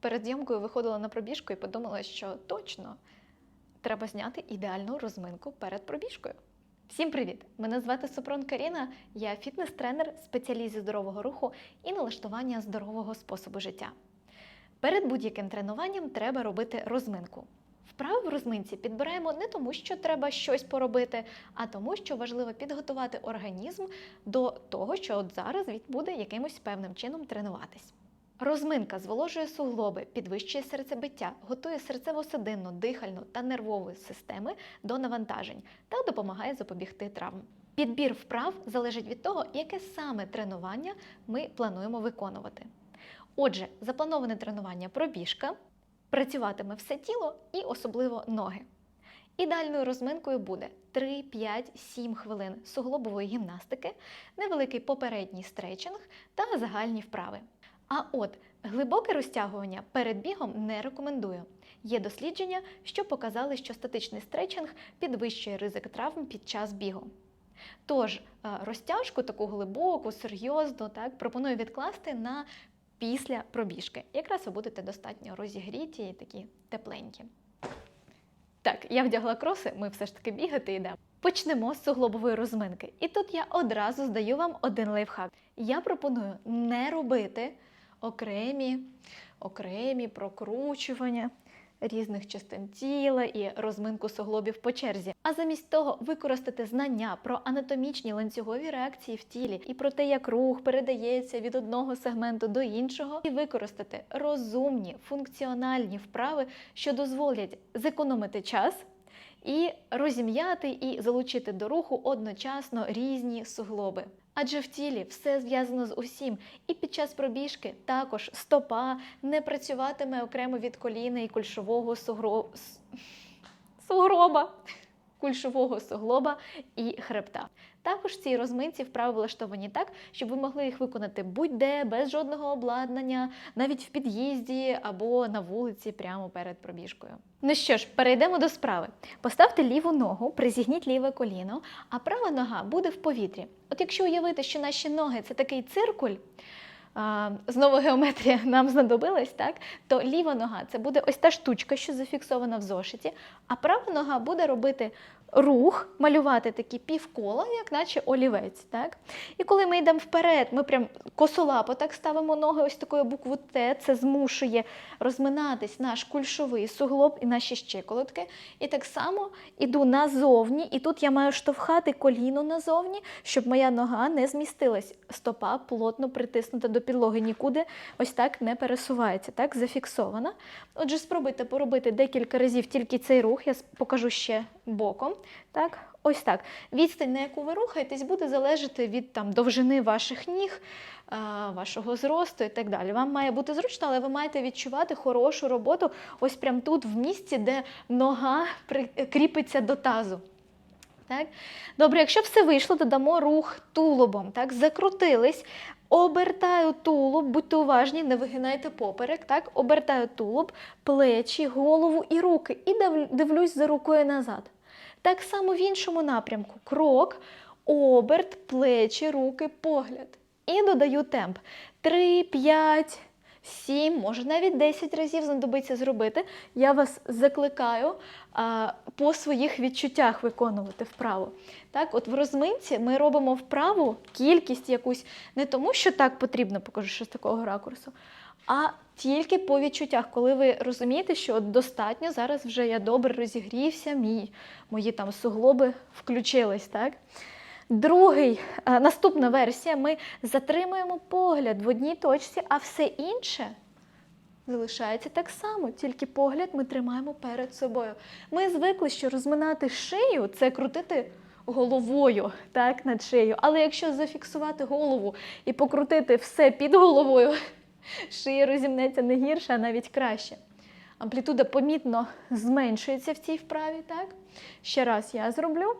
Перед зйомкою виходила на пробіжку і подумала, що точно треба зняти ідеальну розминку перед пробіжкою. Всім привіт! Мене звати Супрун Каріна, я фітнес-тренер, спеціаліст здорового руху і налаштування здорового способу життя. Перед будь-яким тренуванням треба робити розминку. Вправи в розминці підбираємо не тому, що треба щось поробити, а тому, що важливо підготувати організм до того, що от зараз він буде якимось певним чином тренуватись. Розминка зволожує суглоби, підвищує серцебиття, готує серцево-судинну, дихальну та нервову системи до навантажень та допомагає запобігти травм. Підбір вправ залежить від того, яке саме тренування ми плануємо виконувати. Отже, заплановане тренування пробіжка, працюватиме все тіло і особливо ноги. Ідеальною розминкою буде 3, 5, 7 хвилин суглобової гімнастики, невеликий попередній стретчинг та загальні вправи. А от глибоке розтягування перед бігом не рекомендую. Є дослідження, що показали, що статичний стретчинг підвищує ризик травм під час бігу. Тож е, розтяжку таку глибоку, серйозну, так, пропоную відкласти на після пробіжки. Якраз ви будете достатньо розігріті і такі тепленькі. Так, я вдягла кроси, ми все ж таки бігати йдемо. Почнемо з суглобової розминки. І тут я одразу здаю вам один лайфхак. Я пропоную не робити окремі, окремі прокручування різних частин тіла і розминку суглобів по черзі. А замість того використати знання про анатомічні ланцюгові реакції в тілі і про те, як рух передається від одного сегменту до іншого, і використати розумні функціональні вправи, що дозволять зекономити час. І розім'яти і залучити до руху одночасно різні суглоби. Адже в тілі все зв'язано з усім, і під час пробіжки також стопа не працюватиме окремо від коліна і кульшового сугро... сугроба, кульшового суглоба і хребта. Також в цій розминці вправи влаштовані так, щоб ви могли їх виконати будь-де, без жодного обладнання, навіть в під'їзді або на вулиці прямо перед пробіжкою. Ну що ж, перейдемо до справи. Поставте ліву ногу, призігніть ліве коліно, а права нога буде в повітрі. От якщо уявити, що наші ноги це такий циркуль. Знову геометрія нам знадобилась, так? То ліва нога це буде ось та штучка, що зафіксована в зошиті, а права нога буде робити рух, малювати такі півкола, як наче олівець. Так? І коли ми йдемо вперед, ми прям косолапо так ставимо ноги, ось такою букву Т, це змушує розминатись наш кульшовий суглоб і наші щиколотки. І так само іду назовні, і тут я маю штовхати коліно назовні, щоб моя нога не змістилась. Стопа плотно притиснута до підлоги, нікуди ось так не пересувається, так, зафіксована. Отже, спробуйте поробити декілька разів тільки цей рух, я покажу ще боком. Так, ось так. Відстань, на яку ви рухаєтесь, буде залежати від там, довжини ваших ніг, вашого зросту і так далі. Вам має бути зручно, але ви маєте відчувати хорошу роботу ось прямо тут, в місці, де нога кріпиться до тазу. Так? Добре, якщо все вийшло, додамо рух тулубом. Так? Закрутились. Обертаю тулуб, будьте уважні, не вигинайте поперек. Так? Обертаю тулуб, плечі, голову і руки. І дивлюсь за рукою назад. Так само в іншому напрямку. Крок, оберт, плечі, руки, погляд. І додаю темп. 3, 5, 7, може навіть 10 разів знадобиться зробити. Я вас закликаю а, по своїх відчуттях виконувати вправу. Так, от в розминці ми робимо вправу, кількість якусь, не тому, що так потрібно, покажу що з такого ракурсу, а тільки по відчуттях, коли ви розумієте, що достатньо, зараз вже я добре розігрівся, мій, мої там суглоби включились. Так? Другий, е, наступна версія, ми затримуємо погляд в одній точці, а все інше залишається так само, тільки погляд ми тримаємо перед собою. Ми звикли, що розминати шию це крутити головою так, над шиєю. Але якщо зафіксувати голову і покрутити все під головою, шия розімнеться не гірше, а навіть краще. Амплітуда помітно зменшується в цій вправі. Так? Ще раз я зроблю.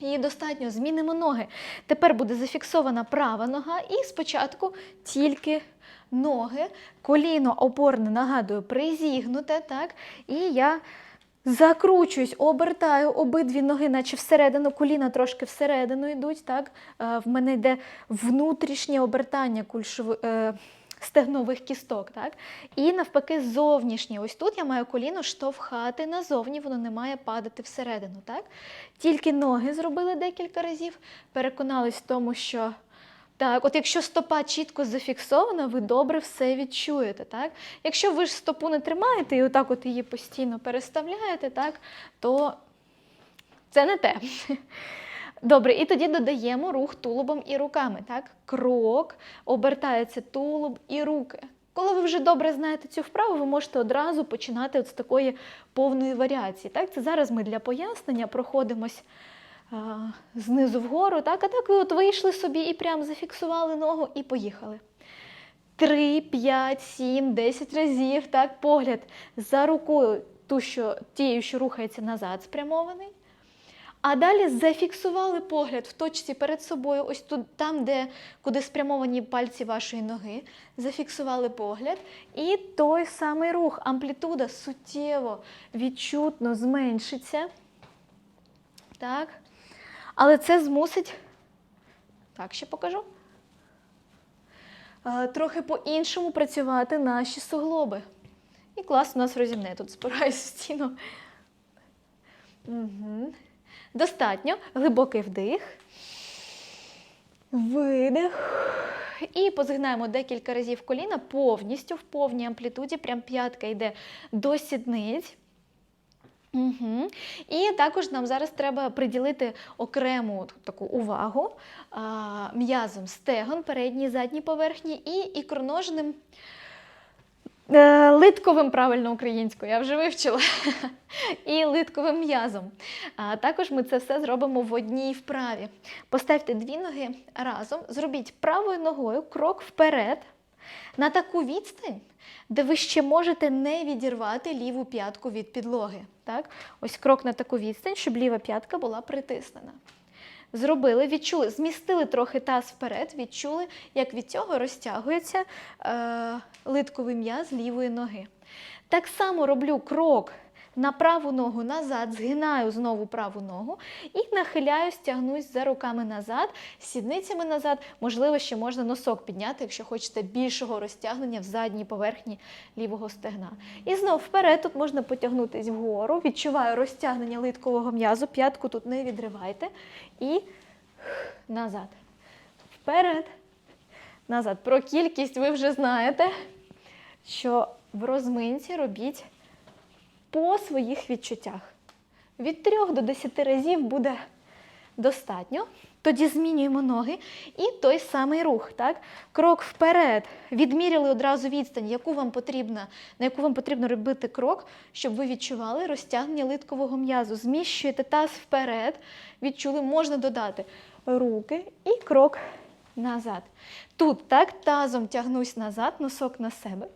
Її достатньо, змінимо ноги. Тепер буде зафіксована права нога, і спочатку тільки ноги, коліно опорне, нагадую, призігнуте, так? І я закручуюсь, обертаю обидві ноги, наче всередину, коліна трошки всередину йдуть. так? Е, В мене йде внутрішнє обертання кульшови, е, стегнових кісток. Так? І навпаки, зовнішнє. Ось тут я маю коліно штовхати назовні, воно не має падати всередину. Так? Тільки ноги зробили декілька разів, переконались в тому, що. Так, от якщо стопа чітко зафіксована, ви добре все відчуєте. Так? Якщо ви ж стопу не тримаєте і отак от її постійно переставляєте, так, то це не те. Добре, і тоді додаємо рух тулубом і руками. Так? Крок, обертається тулуб і руки. Коли ви вже добре знаєте цю вправу, ви можете одразу починати от з такої повної варіації. Так? Це зараз ми для пояснення проходимось а, знизу вгору. Так? А так ви от вийшли собі і прям зафіксували ногу і поїхали. Три, п'ять, сім, десять разів. Так? Погляд за рукою, ту, що, тією, що рухається назад, спрямований. А далі зафіксували погляд в точці перед собою, ось тут, там, де куди спрямовані пальці вашої ноги. Зафіксували погляд. І той самий рух, амплітуда суттєво, відчутно зменшиться. Так. Але це змусить. Так, ще покажу. Е, Трохи по-іншому працювати наші суглоби. І клас у нас розімне. Тут спираюсь в стіну. Угу. Достатньо. Глибокий вдих. Видих. І позгинаємо декілька разів коліна повністю в повній амплітуді. Прям п'ятка йде до сідниць. Угу. І також нам зараз треба приділити окрему таку увагу м'язом стегон, передній, задній поверхні і ікроножним Литковим правильно українською, я вже вивчила. І литковим м'язом. А також ми це все зробимо в одній вправі. Поставте дві ноги разом, зробіть правою ногою крок вперед на таку відстань, де ви ще можете не відірвати ліву п'ятку від підлоги. Так? Ось крок на таку відстань, щоб ліва п'ятка була притиснена. Зробили, відчули, змістили трохи таз вперед, відчули, як від цього розтягується е, литковий м'яз лівої ноги. Так само роблю крок на праву ногу назад, згинаю знову праву ногу і нахиляюсь, тягнусь за руками назад, сідницями назад. Можливо, ще можна носок підняти, якщо хочете більшого розтягнення в задній поверхні лівого стегна. І знов вперед тут можна потягнутись вгору. Відчуваю розтягнення литкового м'язу, п'ятку тут не відривайте. І назад. Вперед. Назад. Про кількість ви вже знаєте, що в розминці робіть по своїх відчуттях. Від 3 до 10 разів буде достатньо. Тоді змінюємо ноги і той самий рух. Так? Крок вперед. Відміряли одразу відстань, яку вам потрібно, на яку вам потрібно робити крок, щоб ви відчували розтягнення литкового м'язу. Зміщуєте таз вперед, відчули, можна додати руки і крок назад. Тут так, тазом тягнусь назад, носок на себе.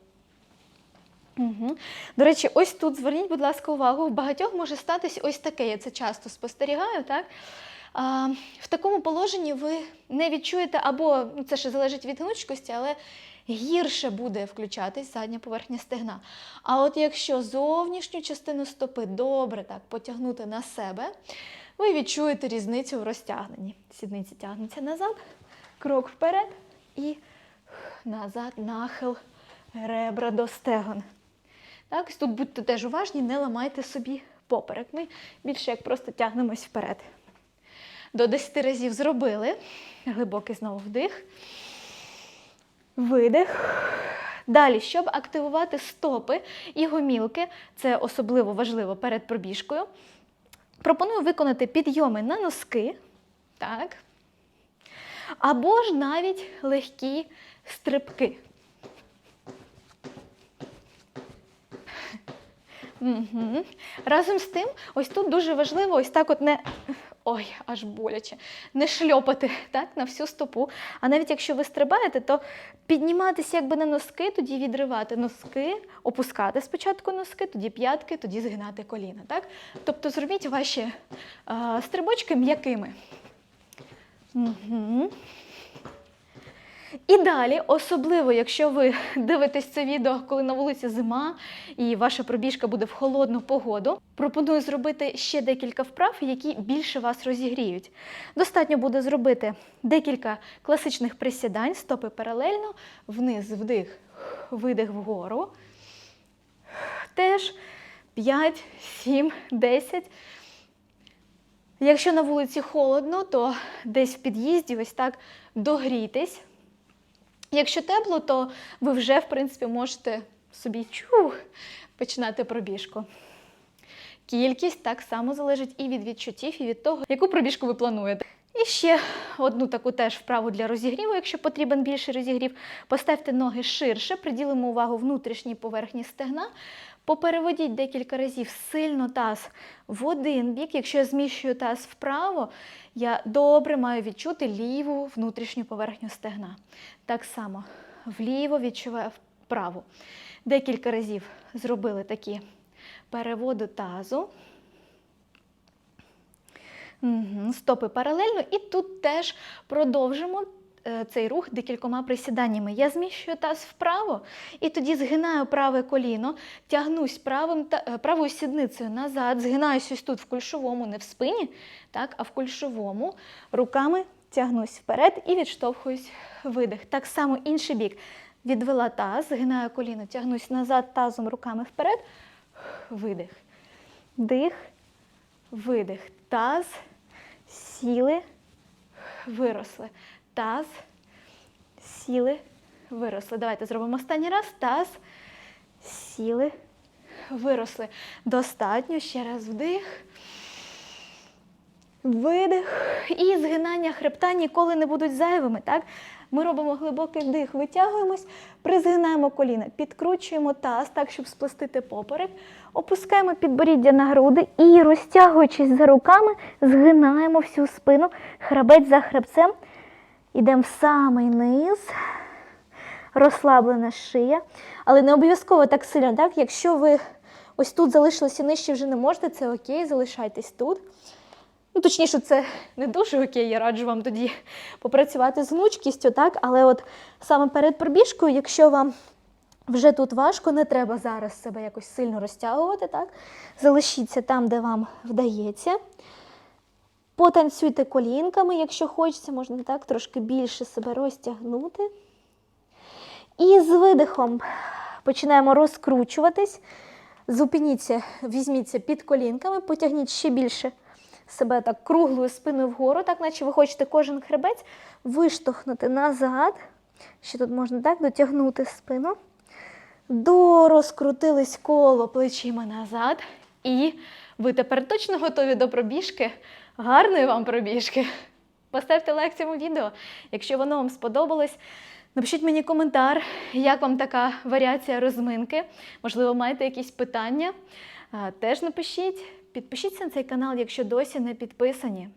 Угу. До речі, ось тут зверніть, будь ласка, увагу, в багатьох може статись ось таке, я це часто спостерігаю. так? А, в такому положенні ви не відчуєте, або ну, це ще залежить від гнучкості, але гірше буде включатись задня поверхня стегна. А от якщо зовнішню частину стопи добре так потягнути на себе, ви відчуєте різницю в розтягненні. Сідниці тягнуться назад, крок вперед і назад, нахил ребра до стегон. Так, тут будьте теж уважні, не ламайте собі поперек. Ми більше як просто тягнемось вперед. До 10 разів зробили. Глибокий знову вдих. Видих. Далі, щоб активувати стопи і гомілки, це особливо важливо перед пробіжкою. Пропоную виконати підйоми на носки. Так. Або ж навіть легкі стрибки. Угу. Разом з тим, ось тут дуже важливо ось так от не. Ой, аж боляче. Не шльопати так, на всю стопу. А навіть якщо ви стрибаєте, то підніматися якби на носки, тоді відривати носки, опускати спочатку носки, тоді п'ятки, тоді згинати коліна. Так? Тобто зробіть ваші а, стрибочки м'якими. Угу. І далі, особливо, якщо ви дивитесь це відео, коли на вулиці зима і ваша пробіжка буде в холодну погоду, пропоную зробити ще декілька вправ, які більше вас розігріють. Достатньо буде зробити декілька класичних присідань, стопи паралельно, вниз, вдих, видих вгору. Теж 5, 7, 10. Якщо на вулиці холодно, то десь в під'їзді ось так догрійтесь. Якщо тепло, то ви вже, в принципі, можете собі чух, починати пробіжку. Кількість так само залежить і від відчуттів, і від того, яку пробіжку ви плануєте. І ще одну таку теж вправу для розігріву, якщо потрібен більший розігрів. Поставте ноги ширше, приділимо увагу внутрішній поверхні стегна. Попереводіть декілька разів сильно таз в один бік. Якщо я зміщую таз вправо, я добре маю відчути ліву внутрішню поверхню стегна. Так само вліво відчуваю вправо. Декілька разів зробили такі переводи тазу. Стопи паралельно. І тут теж продовжимо цей рух декількома присіданнями. Я зміщую таз вправо і тоді згинаю праве коліно, тягнусь правим, е, правою сідницею назад, згинаюсь ось тут в кульшовому, не в спині, так, а в кульшовому. Руками тягнусь вперед і відштовхуюсь видих. Так само інший бік. Відвела таз, згинаю коліно, тягнусь назад тазом руками вперед. Видих. Дих, видих. Таз, сіли, виросли. Таз, сіли, виросли. Давайте зробимо останній раз. Таз, сіли, виросли. Достатньо. Ще раз вдих. Видих. І згинання хребта ніколи не будуть зайвими. Так? Ми робимо глибокий вдих, витягуємось, призгинаємо коліна, підкручуємо таз, так, щоб сплестити поперек, опускаємо підборіддя на груди і, розтягуючись за руками, згинаємо всю спину, хребець за хребцем. Йдемо в самий низ, розслаблена шия. Але не обов'язково так сильно. Так? Якщо ви ось тут залишилися нижче, вже не можете, це окей, залишайтесь тут. Ну, точніше, це не дуже окей, я раджу вам тоді попрацювати з гнучкістю, так? Але от саме перед пробіжкою, якщо вам вже тут важко, не треба зараз себе якось сильно розтягувати, так? Залишіться там, де вам вдається. Потанцюйте колінками, якщо хочеться, можна так трошки більше себе розтягнути. І з видихом починаємо розкручуватись. Зупиніться, візьміться під колінками, потягніть ще більше себе так круглою спиною вгору, так наче ви хочете кожен хребець виштовхнути назад. Ще тут можна так дотягнути спину. Дорозкрутились коло плечима назад. І ви тепер точно готові до пробіжки. Гарної вам пробіжки! Поставте лайк цьому відео, якщо воно вам сподобалось. Напишіть мені коментар, як вам така варіація розминки. Можливо, маєте якісь питання. Теж напишіть. Підпишіться на цей канал, якщо досі не підписані.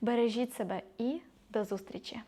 Бережіть себе і до зустрічі!